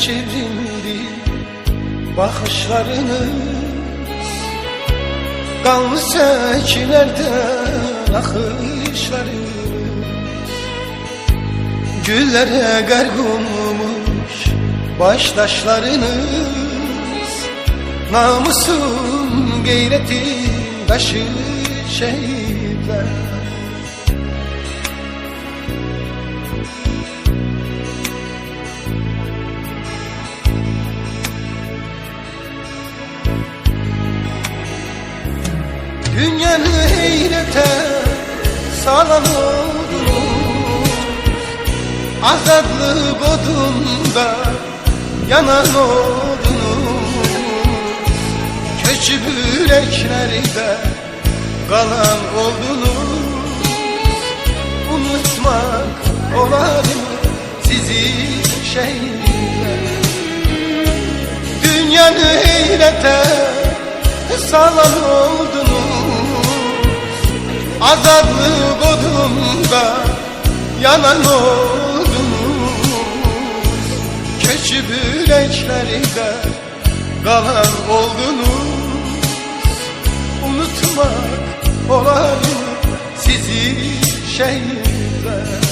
çevrildi bakışlarınız Kanlı seçilerden akışlarınız Güllere garg olmuş baştaşlarınız Namusun gayretin taşı şehitler Dünyanı heyrete salan oldunuz Azadlık odunda yanan oldunuz. Köçüp yüreklerde kalan oldunuz. Unutmak olar mı sizi şehirler Dünyanı heyrete salan oldunuz Azadlık odunda yanan oldunuz. Köçüp yüreklerde kalan oldunuz. Unutmak olar mı sizi şehirler